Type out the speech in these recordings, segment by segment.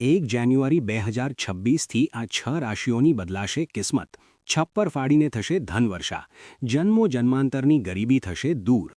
એક જાન્યુઆરી બે હજાર છવ્વીસથી આ છ રાશિઓની બદલાશે કિસ્મત. છપ્પર ફાડીને થશે ધનવર્ષા. જન્મો જન્માંતરની ગરીબી થશે દૂર.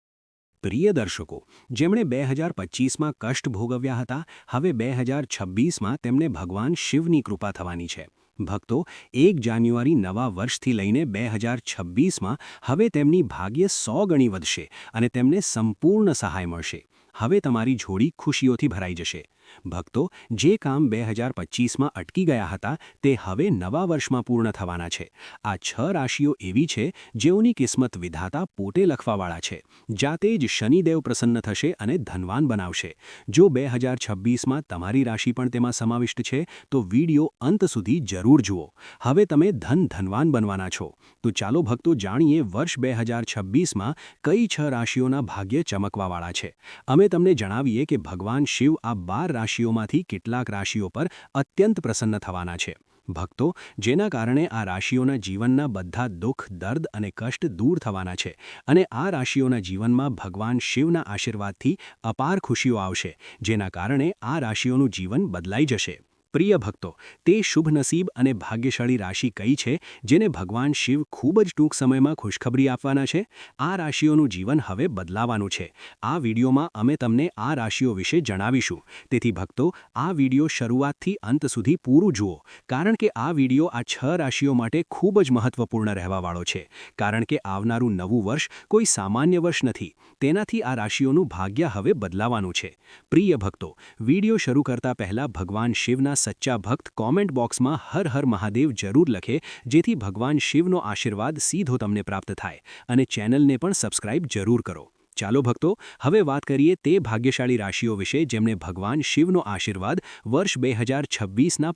પ્રિય દર્શકો, જેમણે બે હજાર પચીસમાં કષ્ટ ભોગવ્યા હતા, હવે બે હજાર છવ્વીસમાં તેમને ભગવાન શિવની કૃપા થવાની છે. ભક્તો, એક જાન્યુઆરી નવા વર્ષથી લઈને બે હજાર છવ્વીસમાં હવે તેમની ભાગ્ય સો ગણી વધશે અને તેમને સંપૂર્ણ સહાય મળશે. હવે તમારી જોડી ખુશીઓથી ભરાઈ જશે. ભક્તો, જે કામ બે હજાર પચીસમાં અટકી ગયા હતા, તે હવે નવા વર્ષમાં પૂર્ણ થવાના છે. આ છ રાશિઓ એવી છે, જેઓની કિસ્મત વિધાતા પોતે લખવાવાળા છે. જાતે જ શનિદેવ પ્રસન્ન થશે અને ધનવાન બનાવશે. જો બે હજાર છવ્વીસમાં તમારી રાશિ પણ તેમાં સમાવિષ્ટ છે, તો વિડિયો અંત સુધી જરૂર જુઓ. હવે તમે ધન ધનવાન બનવાના છો. તો ચાલો ભક્તો જાણીએ વર્ષ બે હજાર છવ્વીસમાં કઈ છ રાશિઓના ભાગ્ય ચમકવાવાળા છે. અમે તમને જણાવીએ કે ભગવાન શિવ આ બાર રાશિઓમાંથી કેટલાક રાશિઓ પર અત્યંત પ્રસન્ન થવાના છે. ભક્તો, જેના કારણે આ રાશિઓના જીવનના બધા દુઃખ, દર્દ અને કષ્ટ દૂર થવાના છે અને આ રાશિઓના જીવનમાં ભગવાન શિવના આશીર્વાદથી અપાર ખુશીઓ આવશે, જેના કારણે આ રાશિઓનું જીવન બદલાઈ જશે. પ્રિય ભક્તો, તે શુભ નસીબ અને ભાગ્યશાળી રાશિ કઈ છે, જેને ભગવાન શિવ ખૂબ જ ટૂંક સમયમાં ખુશખબરી આપવાના છે? આ રાશિઓનું જીવન હવે બદલાવાનું છે. આ વિડીયોમાં અમે તમને આ રાશિઓ વિશે જણાવીશું. તેથી ભક્તો, આ વીડિયો શરૂઆતથી અંત સુધી પૂરું જુઓ, કારણ કે આ વીડિયો આ છ રાશિઓ માટે ખૂબ જ મહત્વપૂર્ણ રહેવાવાળો છે. કારણ કે આવનારું નવું વર્ષ કોઈ સામાન્ય વર્ષ નથી. તેનાથી આ રાશિઓનું ભાગ્ય હવે બદલાવાનું છે. પ્રિય ભક્તો, વીડિયો શરૂ કરતા પહેલા ભગવાન શિવના સચ્ચા ભક્ત કોમેન્ટ બોક્સમાં હર હર મહાદેવ જરૂર લખે, જેથી ભગવાન શિવનો આશીર્વાદ સીધો તમને પ્રાપ્ત થાય અને ચેનલને પણ સબસ્ક્રાઇબ જરૂર કરો. ચાલો ભક્તો, હવે વાત કરીએ તે ભાગ્યશાળી રાશિઓ વિશે જેમને ભગવાન શિવનો આશીર્વાદ વર્ષ બે હજાર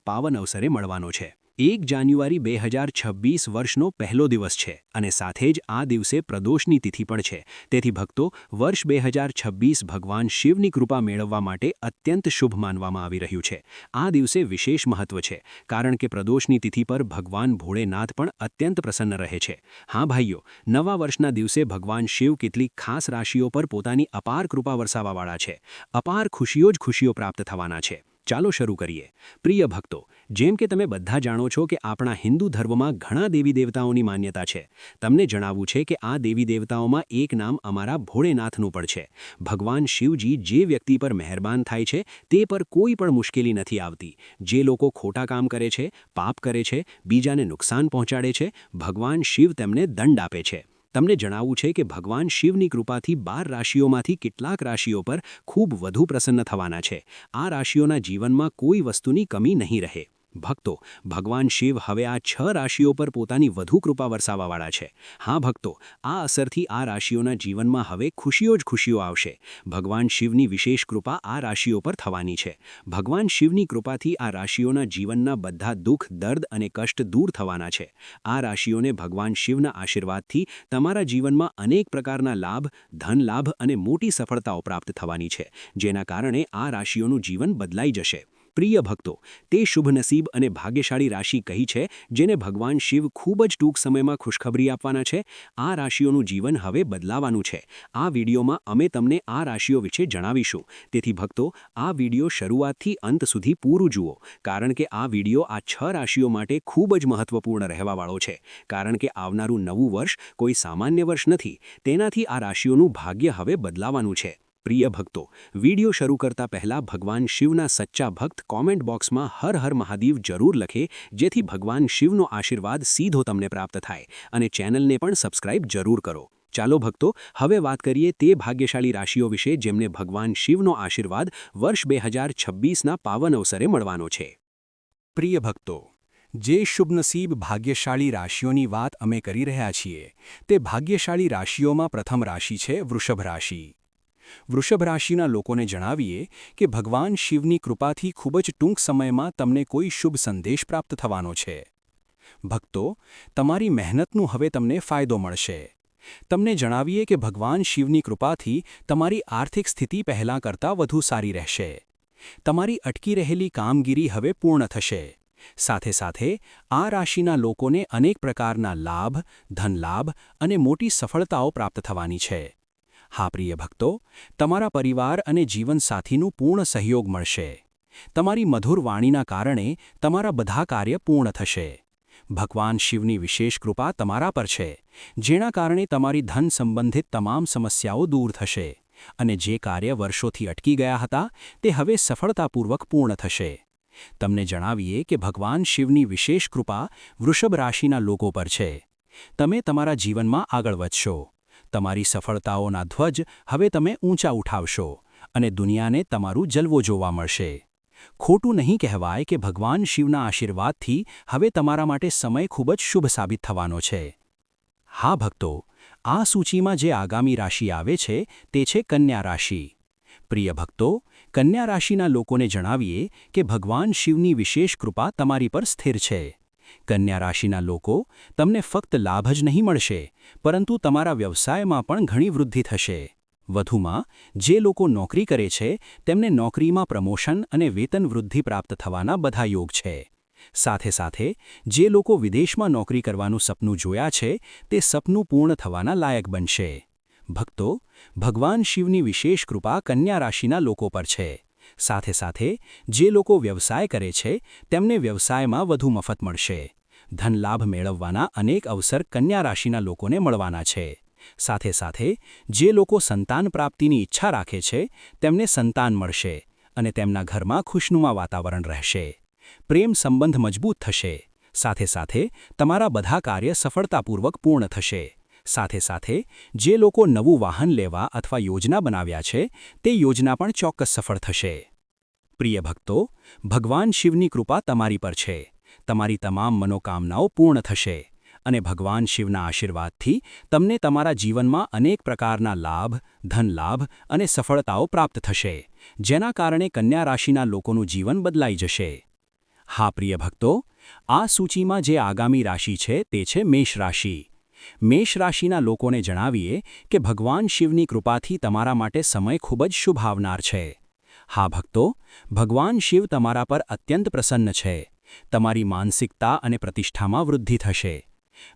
પાવન અવસરે મળવાનો છે. એક જાન્યુઆરી બે હજાર છવ્વીસ વર્ષનો પહેલો દિવસ છે અને સાથે જ આ દિવસે પ્રદોષની તિથિ પણ છે. તેથી ભક્તો વર્ષ બે હજાર છવ્વીસ ભગવાન શિવની કૃપા મેળવવા માટે અત્યંત શુભ માનવામાં આવી રહ્યું છે. આ દિવસે વિશેષ મહત્વ છે, કારણ કે પ્રદોષની તિથિ પર ભગવાન ભોળેનાથ પણ અત્યંત પ્રસન્ન રહે છે. હા ભાઈઓ, નવા વર્ષના દિવસે ભગવાન શિવ કેટલીક ખાસ રાશિઓ પર પોતાની અપાર કૃપા વરસાવવાવાળા છે. અપાર ખુશીઓ જ ખુશીઓ પ્રાપ્ત થવાના છે. ચાલો શરૂ કરીએ. પ્રિય ભક્તો, જેમ કે તમે બધા જાણો છો કે આપણા હિન્દુ ધર્મમાં ઘણા દેવી દેવતાઓની માન્યતા છે. તમને જણાવવું છે કે આ દેવી દેવતાઓમાં એક નામ અમારા ભોળેનાથનું પણ છે. ભગવાન શિવજી જે વ્યક્તિ પર મહેરબાન થાય છે, તે પર કોઈ પણ મુશ્કેલી નથી આવતી. જે લોકો ખોટા કામ કરે છે, પાપ કરે છે, બીજાને નુકસાન પહોંચાડે છે, ભગવાન શિવ તેમને દંડ આપે છે. તમને જણાવવું છે કે ભગવાન શિવની કૃપાથી બાર રાશિઓમાંથી કેટલાક રાશિઓ પર ખૂબ વધુ પ્રસન્ન થવાના છે. આ રાશિઓના જીવનમાં કોઈ વસ્તુની કમી નહીં રહે. ભક્તો, ભગવાન શિવ હવે આ છ રાશિઓ પર પોતાની વધુ કૃપા વરસાવવાવાળા છે. હા ભક્તો, આ અસરથી આ રાશિઓના જીવનમાં હવે ખુશીઓ જ ખુશીઓ આવશે. ભગવાન શિવની વિશેષ કૃપા આ રાશિઓ પર થવાની છે. ભગવાન શિવની કૃપાથી આ રાશિઓના જીવનના બધા દુઃખ, દર્દ અને કષ્ટ દૂર થવાના છે. આ રાશિઓને ભગવાન શિવના આશીર્વાદથી તમારા જીવનમાં અનેક પ્રકારના લાભ ધન લાભ અને મોટી સફળતાઓ પ્રાપ્ત થવાની છે, જેના કારણે આ રાશિઓનું જીવન બદલાઈ જશે. પ્રિય ભક્તો, તે શુભ નસીબ અને ભાગ્યશાળી રાશિ કહી છે, જેને ભગવાન શિવ ખૂબ જ ટૂંક સમયમાં ખુશખબરી આપવાના છે. આ રાશિઓનું જીવન હવે બદલાવાનું છે. આ વિડીયોમાં અમે તમને આ રાશિઓ વિશે જણાવીશું. તેથી ભક્તો, આ વીડિયો શરૂઆતથી અંત સુધી પૂરું જુઓ, કારણ કે આ વીડિયો આ છ રાશિઓ માટે ખૂબ જ મહત્વપૂર્ણ રહેવાવાળો છે. કારણ કે આવનારું નવું વર્ષ કોઈ સામાન્ય વર્ષ નથી. તેનાથી આ રાશિઓનું ભાગ્ય હવે બદલાવાનું છે. પ્રિય ભક્તો, વિડિયો શરૂ કરતા પહેલા ભગવાન શિવના સચ્ચા ભક્ત કોમેન્ટ બોક્સમાં હર હર મહાદેવ જરૂર લખે, જેથી ભગવાન શિવનો આશીર્વાદ સીધો તમને પ્રાપ્ત થાય અને ચેનલને પણ સબસ્ક્રાઇબ જરૂર કરો. ચાલો ભક્તો, હવે વાત કરીએ તે ભાગ્યશાળી રાશિઓ વિશે જેમને ભગવાન શિવનો આશીર્વાદ વર્ષ બે હજાર છવ્વીસના પાવન અવસરે મળવાનો છે. પ્રિય ભક્તો, જે શુભનસીબ ભાગ્યશાળી રાશિઓની વાત અમે કરી રહ્યા છીએ, તે ભાગ્યશાળી રાશિઓમાં પ્રથમ રાશિ છે વૃષભ રાશિ. વૃષભ રાશિના લોકોને જણાવીએ કે ભગવાન શિવની કૃપાથી ખૂબ જ ટૂંક સમયમાં તમને કોઈ શુભ સંદેશ પ્રાપ્ત થવાનો છે. ભક્તો, તમારી મહેનતનું હવે તમને ફાયદો મળશે. તમને જણાવીએ કે ભગવાન શિવની કૃપાથી તમારી આર્થિક સ્થિતિ પહેલાં કરતાં વધુ સારી રહેશે. તમારી અટકી રહેલી કામગીરી હવે પૂર્ણ થશે. સાથે સાથે, આ રાશિના લોકોને અનેક પ્રકારના લાભ, ધનલાભ અને મોટી સફળતાઓ પ્રાપ્ત થવાની છે. હા, પ્રિય ભક્તો, તમારા પરિવાર અને જીવનસાથીનું પૂર્ણ સહયોગ મળશે. તમારી મધુર વાણીના કારણે તમારા બધા કાર્ય પૂર્ણ થશે. ભગવાન શિવની વિશેષ કૃપા તમારા પર છે, જેના કારણે તમારી ધન સંબંધિત તમામ સમસ્યાઓ દૂર થશે અને જે કાર્ય વર્ષોથી અટકી ગયા હતા, તે હવે સફળતાપૂર્વક પૂર્ણ થશે. તમને જણાવીએ કે ભગવાન શિવની વિશેષ કૃપા વૃષભ રાશિના લોકો પર છે. તમે તમારા જીવનમાં આગળ વધશો. તમારી સફળતાઓના ધ્વજ હવે તમે ઊંચા ઉઠાવશો અને દુનિયાને તમારું જલવો જોવા મળશે. ખોટું નહીં કહેવાય કે ભગવાન શિવના આશીર્વાદથી હવે તમારા માટે સમય ખૂબ જ શુભ સાબિત થવાનો છે. હા ભક્તો, આ સૂચિમાં જે આગામી રાશિ આવે છે તે છે કન્યા રાશિ. પ્રિય ભક્તો, કન્યા રાશિના લોકોને જણાવીએ કે ભગવાન શિવની વિશેષ કૃપા તમારી પર સ્થિર છે. કન્યા રાશિના લોકો, તમને ફક્ત લાભ જ નહીં મળશે, પરંતુ તમારા વ્યવસાયમાં પણ ઘણી વૃદ્ધિ થશે. વધુમાં, જે લોકો નોકરી કરે છે, તેમને નોકરીમાં પ્રમોશન અને વેતન વૃદ્ધિ પ્રાપ્ત થવાના બધા યોગ છે. સાથે સાથે, જે લોકો વિદેશમાં નોકરી કરવાનું સપનું જોયા છે, તે સપનું પૂર્ણ થવાના લાયક બનશે. ભક્તો, ભગવાન શિવની વિશેષ કૃપા કન્યા રાશિના લોકો પર છે. સાથે સાથે જે લોકો વ્યવસાય કરે છે, તેમને વ્યવસાયમાં વધુ મફત મળશે. ધનલાભ મેળવવાના અનેક અવસર કન્યા રાશિના લોકોને મળવાના છે. સાથે સાથે જે લોકો સંતાન પ્રાપ્તિની ઈચ્છા રાખે છે, તેમને સંતાન મળશે અને તેમના ઘરમાં ખુશનુમા વાતાવરણ રહેશે. પ્રેમ સંબંધ મજબૂત થશે. સાથે સાથે તમારા બધા કાર્ય સફળતાપૂર્વક પૂર્ણ થશે. સાથે સાથે જે લોકો નવું વાહન લેવા અથવા યોજના બનાવ્યા છે, તે યોજના પણ ચોક્કસ સફળ થશે. પ્રિય ભક્તો, ભગવાન શિવની કૃપા તમારી પર છે. તમારી તમામ મનોકામનાઓ પૂર્ણ થશે અને ભગવાન શિવના આશીર્વાદથી તમને તમારા જીવનમાં અનેક પ્રકારના લાભ, ધનલાભ અને સફળતાઓ પ્રાપ્ત થશે, જેના કારણે કન્યા રાશિના લોકોનું જીવન બદલાઈ જશે. હા, પ્રિય ભક્તો, આ સૂચિમાં જે આગામી રાશિ છે તે છે મેષ રાશિ. મેષ રાશિના લોકોને જણાવીએ કે ભગવાન શિવની કૃપાથી તમારા માટે સમય ખૂબ જ શુભ આવનાર છે. હા ભક્તો, ભગવાન શિવ તમારા પર અત્યંત પ્રસન્ન છે. તમારી માનસિકતા અને પ્રતિષ્ઠામાં વૃદ્ધિ થશે.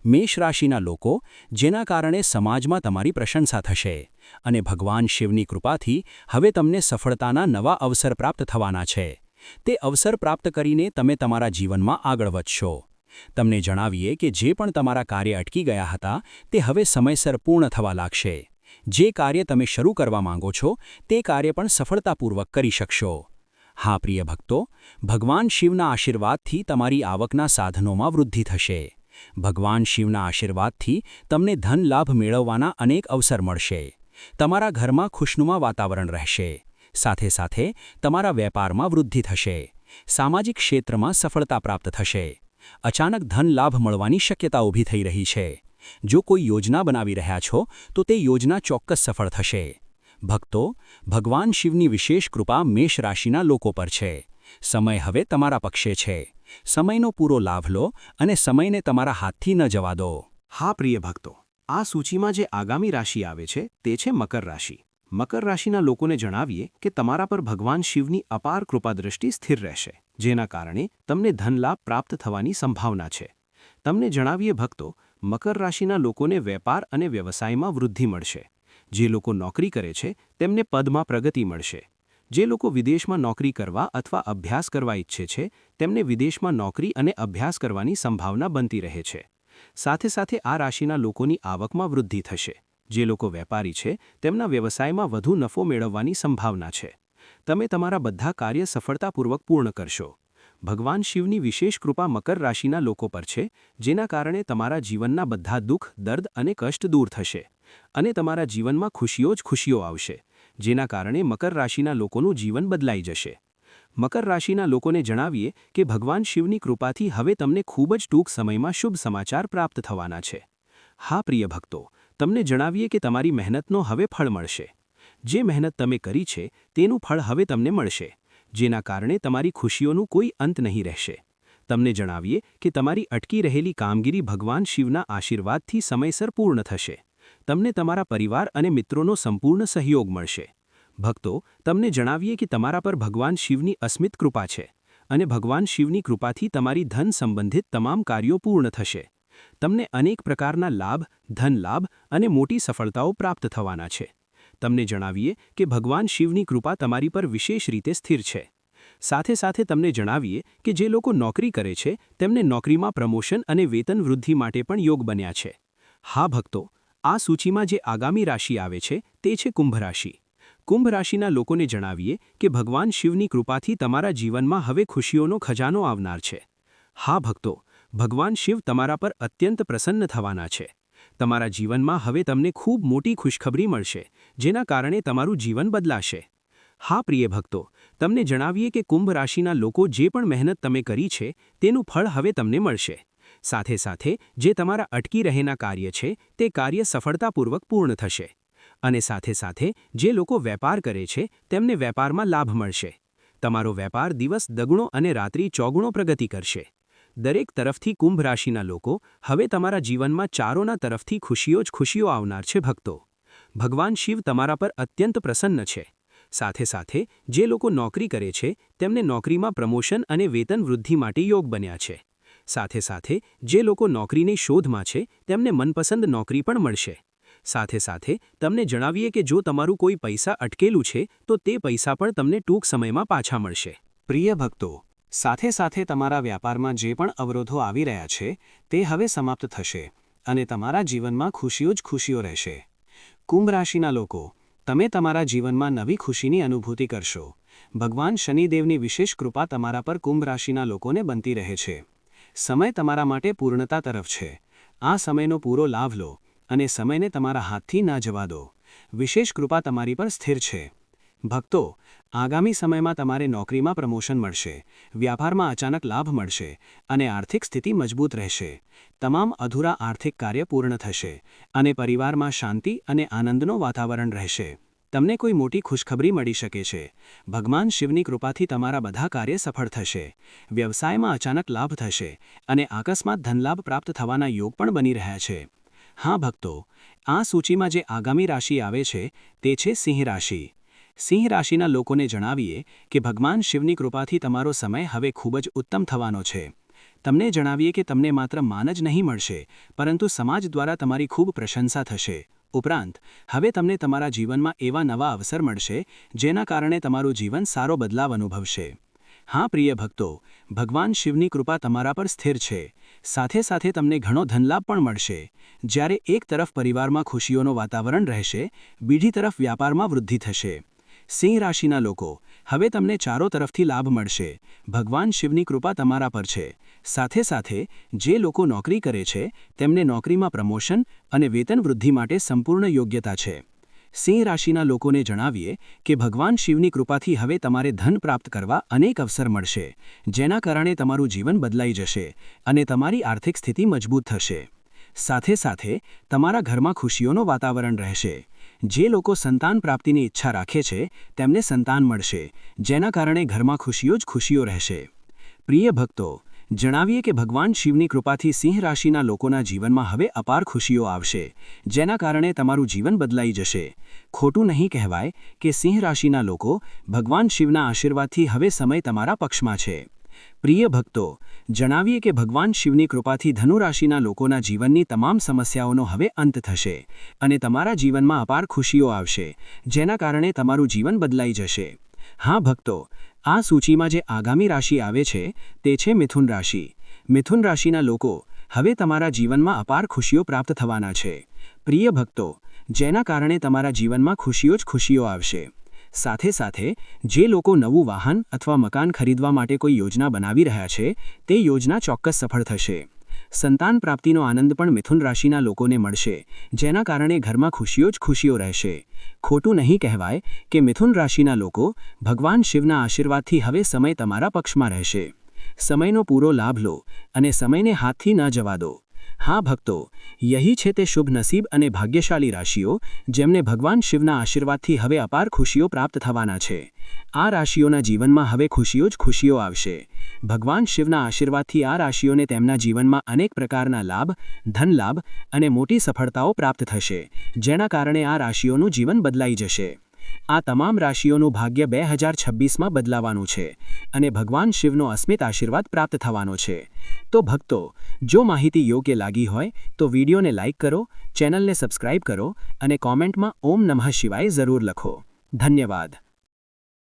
મેષ રાશિના લોકો, જેના કારણે સમાજમાં તમારી પ્રશંસા થશે અને ભગવાન શિવની કૃપાથી હવે તમને સફળતાના નવા અવસર પ્રાપ્ત થવાના છે. તે અવસર પ્રાપ્ત કરીને તમે તમારા જીવનમાં આગળ વધશો. તમને જણાવીએ કે જે પણ તમારા કાર્ય અટકી ગયા હતા, તે હવે સમયસર પૂર્ણ થવા લાગશે. જે કાર્ય તમે શરૂ કરવા માંગો છો, તે કાર્ય પણ સફળતાપૂર્વક કરી શકશો. હા, પ્રિય ભક્તો, ભગવાન શિવના આશીર્વાદથી તમારી આવકના સાધનોમાં વૃદ્ધિ થશે. ભગવાન શિવના આશીર્વાદથી તમને ધન લાભ મેળવવાના અનેક અવસર મળશે. તમારા ઘરમાં ખુશનુમા વાતાવરણ રહેશે. સાથે સાથે તમારા વેપારમાં વૃદ્ધિ થશે. સામાજિક ક્ષેત્રમાં સફળતા પ્રાપ્ત થશે. અચાનક ધન લાભ મળવાની શક્યતા ઊભી થઈ રહી છે. જો કોઈ યોજના બનાવી રહ્યા છો, તો તે યોજના ચોક્કસ સફળ થશે. ભક્તો, ભગવાન શિવની વિશેષ કૃપા મેષ રાશિના લોકો પર છે. સમય હવે તમારા પક્ષે છે. સમયનો પૂરો લાભ લો અને સમયને તમારા હાથથી ન જવા દો. હા, પ્રિય ભક્તો, આ સૂચિમાં જે આગામી રાશિ આવે છે, તે છે મકર રાશિ. મકર રાશિના લોકોને જણાવીએ કે તમારા પર ભગવાન શિવની અપાર કૃપાદૃષ્ટિ સ્થિર રહેશે, જેના કારણે તમને ધનલાભ પ્રાપ્ત થવાની સંભાવના છે. તમને જણાવીએ ભક્તો, મકર રાશિના લોકોને વેપાર અને વ્યવસાયમાં વૃદ્ધિ મળશે. જે લોકો નોકરી કરે છે, તેમને પદમાં પ્રગતિ મળશે. જે લોકો વિદેશમાં નોકરી કરવા અથવા અભ્યાસ કરવા ઈચ્છે છે, તેમને વિદેશમાં નોકરી અને અભ્યાસ કરવાની સંભાવના બનતી રહે છે. સાથે સાથે આ રાશિના લોકોની આવકમાં વૃદ્ધિ થશે. જે લોકો વેપારી છે, તેમના વ્યવસાયમાં વધુ નફો મેળવવાની સંભાવના છે. તમે તમારા બધા કાર્ય સફળતાપૂર્વક પૂર્ણ કરશો. ભગવાન શિવની વિશેષ કૃપા મકર રાશિના લોકો પર છે, જેના કારણે તમારા જીવનના બધા દુઃખ, દર્દ અને કષ્ટ દૂર થશે. અને તમારા જીવનમાં ખુશીઓ જ ખુશીઓ આવશે, જેના કારણે મકર રાશિના લોકોનું જીવન બદલાઈ જશે. મકર રાશિના લોકોને જણાવીએ કે ભગવાન શિવની કૃપાથી હવે તમને ખૂબ જ ટૂંક સમયમાં શુભ સમાચાર પ્રાપ્ત થવાના છે. હા, પ્રિય ભક્તો તમને જણાવીએ કે તમારી મહેનતનો હવે ફળ મળશે. જે મહેનત તમે કરી છે, તેનું ફળ હવે તમને મળશે. જેના કારણે તમારી ખુશીઓનું કોઈ અંત નહીં રહેશે. તમને જણાવીએ કે તમારી અટકી રહેલી કામગીરી ભગવાન શિવના આશીર્વાદથી સમયસર પૂર્ણ થશે. તમને તમારા પરિવાર અને મિત્રોનો સંપૂર્ણ સહયોગ મળશે. ભક્તો, તમને જણાવીએ કે તમારા પર ભગવાન શિવની અસ્મિત કૃપા છે અને ભગવાન શિવની કૃપાથી તમારી ધન સંબંધિત તમામ કાર્યો પૂર્ણ થશે. તમને અનેક પ્રકારના લાભ, ધન લાભ અને મોટી સફળતાઓ પ્રાપ્ત થવાના છે. તમને જણાવીએ કે ભગવાન શિવની કૃપા તમારી પર વિશેષ રીતે સ્થિર છે. સાથે સાથે તમને જણાવીએ કે જે લોકો નોકરી કરે છે, તેમને નોકરીમાં પ્રમોશન અને વેતન વૃદ્ધિ માટે પણ યોગ બન્યા છે. હા ભક્તો, આ સૂચિમાં જે આગામી રાશિ આવે છે, તે છે કુંભ રાશિ. કુંભ રાશિના લોકોને જણાવીએ કે ભગવાન શિવની કૃપાથી તમારા જીવનમાં હવે ખુશીઓનો ખજાનો આવનાર છે. હા ભક્તો ભગવાન શિવ તમારા પર અત્યંત પ્રસન્ન થવાના છે. તમારા જીવનમાં હવે તમને ખૂબ મોટી ખુશખબરી મળશે, જેના કારણે તમારું જીવન બદલાશે. હા, પ્રિય ભક્તો, તમને જણાવીએ કે કુંભ રાશિના લોકો જે પણ મહેનત તમે કરી છે, તેનું ફળ હવે તમને મળશે. સાથે સાથે, જે તમારા અટકી રહેના કાર્ય છે, તે કાર્ય સફળતાપૂર્વક પૂર્ણ થશે. અને સાથે સાથે, જે લોકો વેપાર કરે છે, તેમને વેપારમાં લાભ મળશે. તમારો વેપાર દિવસ દગુણો અને રાત્રિ ચોગુણો પ્રગતિ કરશે. દરેક તરફથી કુંભ રાશિના લોકો હવે તમારા જીવનમાં ચારોના તરફથી ખુશીઓ જ ખુશીઓ આવનાર છે ભક્તો. ભગવાન શિવ તમારા પર અત્યંત પ્રસન્ન છે. સાથે સાથે, જે લોકો નોકરી કરે છે, તેમને નોકરીમાં પ્રમોશન અને વેતન વૃદ્ધિ માટે યોગ બન્યા છે. સાથે સાથે, જે લોકો નોકરીની શોધમાં છે, તેમને મનપસંદ નોકરી પણ મળશે. સાથે સાથે, તમને જણાવીએ કે જો તમારું કોઈ પૈસા અટકેલું છે, તો તે પૈસા પણ તમને ટૂંક સમયમાં પાછા મળશે. પ્રિય ભક્તો સાથે સાથે તમારા વ્યાપારમાં જે પણ અવરોધો આવી રહ્યા છે, તે હવે સમાપ્ત થશે અને તમારા જીવનમાં ખુશીઓ જ ખુશીઓ રહેશે. કુંભ રાશિના લોકો, તમે તમારા જીવનમાં નવી ખુશીની અનુભૂતિ કરશો. ભગવાન શનિદેવની વિશેષ કૃપા તમારા પર કુંભ રાશિના લોકોને બનતી રહે છે. સમય તમારા માટે પૂર્ણતા તરફ છે. આ સમયનો પૂરો લાભ લો અને સમયને તમારા હાથથી ના જવા દો. વિશેષ કૃપા તમારી પર સ્થિર છે. ભક્તો, આગામી સમયમાં તમારે નોકરીમાં પ્રમોશન મળશે, વ્યાપારમાં અચાનક લાભ મળશે અને આર્થિક સ્થિતિ મજબૂત રહેશે. તમામ અધૂરા આર્થિક કાર્ય પૂર્ણ થશે અને પરિવારમાં શાંતિ અને આનંદનો વાતાવરણ રહેશે. તમને કોઈ મોટી ખુશખબરી મળી શકે છે. ભગવાન શિવની કૃપાથી તમારા બધા કાર્ય સફળ થશે. વ્યવસાયમાં અચાનક લાભ થશે અને અકસ્માત ધનલાભ પ્રાપ્ત થવાના યોગ પણ બની રહ્યા છે. હા ભક્તો, આ સૂચિમાં જે આગામી રાશિ આવે છે, તે છે સિંહ રાશિ. સિંહ રાશિના લોકોને જણાવીએ કે ભગવાન શિવની કૃપાથી તમારો સમય હવે ખૂબ જ ઉત્તમ થવાનો છે. તમને જણાવીએ કે તમને માત્ર માન જ નહીં મળશે, પરંતુ સમાજ દ્વારા તમારી ખૂબ પ્રશંસા થશે. ઉપરાંત, હવે તમને તમારા જીવનમાં એવા નવા અવસર મળશે, જેના કારણે તમારું જીવન સારો બદલાવ અનુભવશે. હા, પ્રિય ભક્તો, ભગવાન શિવની કૃપા તમારા પર સ્થિર છે. સાથે સાથે તમને ઘણો ધનલાભ પણ મળશે. જ્યારે એક તરફ પરિવારમાં ખુશીઓનું વાતાવરણ રહેશે, બીજી તરફ વ્યાપારમાં વૃદ્ધિ થશે. સિંહ રાશિના લોકો, હવે તમને ચારો તરફથી લાભ મળશે. ભગવાન શિવની કૃપા તમારા પર છે. સાથે સાથે, જે લોકો નોકરી કરે છે, તેમને નોકરીમાં પ્રમોશન અને વેતન વૃદ્ધિ માટે સંપૂર્ણ યોગ્યતા છે. સિંહ રાશિના લોકોને જણાવીએ કે ભગવાન શિવની કૃપાથી હવે તમારે ધન પ્રાપ્ત કરવા અનેક અવસર મળશે, જેના કારણે તમારું જીવન બદલાઈ જશે અને તમારી આર્થિક સ્થિતિ મજબૂત થશે. સાથે સાથે, તમારા ઘરમાં ખુશીઓનું વાતાવરણ રહેશે. જે લોકો સંતાન પ્રાપ્તિની ઈચ્છા રાખે છે, તેમને સંતાન મળશે, જેના કારણે ઘરમાં ખુશીઓ જ ખુશીઓ રહેશે. પ્રિય ભક્તો, જણાવીએ કે ભગવાન શિવની કૃપાથી સિંહ રાશિના લોકોના જીવનમાં હવે અપાર ખુશીઓ આવશે, જેના કારણે તમારું જીવન બદલાઈ જશે. ખોટું નહીં કહેવાય કે સિંહ રાશિના લોકો ભગવાન શિવના આશીર્વાદથી હવે સમય તમારા પક્ષમાં છે. પ્રિય ભક્તો, જણાવીએ કે ભગવાન શિવની કૃપાથી ધનુરાશિના લોકોના જીવનની તમામ સમસ્યાઓનો હવે અંત થશે અને તમારા જીવનમાં અપાર ખુશીઓ આવશે, જેના કારણે તમારું જીવન બદલાઈ જશે. હા ભક્તો, આ સૂચિમાં જે આગામી રાશિ આવે છે, તે છે મિથુન રાશિ. મિથુન રાશિના લોકો હવે તમારા જીવનમાં અપાર ખુશીઓ પ્રાપ્ત થવાના છે. પ્રિય ભક્તો, જેના કારણે તમારા જીવનમાં ખુશીઓ જ ખુશીઓ આવશે. સાથે સાથે જે લોકો નવું વાહન અથવા મકાન ખરીદવા માટે કોઈ યોજના બનાવી રહ્યા છે, તે યોજના ચોક્કસ સફળ થશે. સંતાન પ્રાપ્તિનો આનંદ પણ મિથુન રાશિના લોકોને મળશે, જેના કારણે ઘરમાં ખુશીઓ જ ખુશીઓ રહેશે. ખોટું નહીં કહેવાય કે મિથુન રાશિના લોકો ભગવાન શિવના આશીર્વાદથી હવે સમય તમારા પક્ષમાં રહેશે. સમયનો પૂરો લાભ લો અને સમયને હાથથી ન જવા દો. હા ભક્તો, યહી છે તે શુભ નસીબ અને ભાગ્યશાળી રાશિઓ, જેમને ભગવાન શિવના આશીર્વાદથી હવે અપાર ખુશીઓ પ્રાપ્ત થવાના છે. આ રાશિઓના જીવનમાં હવે ખુશીઓ જ ખુશીઓ આવશે. ભગવાન શિવના આશીર્વાદથી આ રાશિઓને તેમના જીવનમાં અનેક પ્રકારના લાભ, ધનલાભ અને મોટી સફળતાઓ પ્રાપ્ત થશે, જેના કારણે આ રાશિઓનું જીવન બદલાઈ જશે. આ તમામ રાશિઓનું ભાગ્ય બે હજાર છવ્વીસમાં બદલાવાનું છે અને ભગવાન શિવનો અસ્મિત આશીર્વાદ પ્રાપ્ત થવાનો છે. તો ભક્તો, જો માહિતી યોગ્ય લાગી હોય, તો વિડીયોને લાઇક કરો, ચેનલને સબસ્ક્રાઇબ કરો અને કોમેન્ટમાં ઓમ નમઃ શિવાય જરૂર લખો. ધન્યવાદ.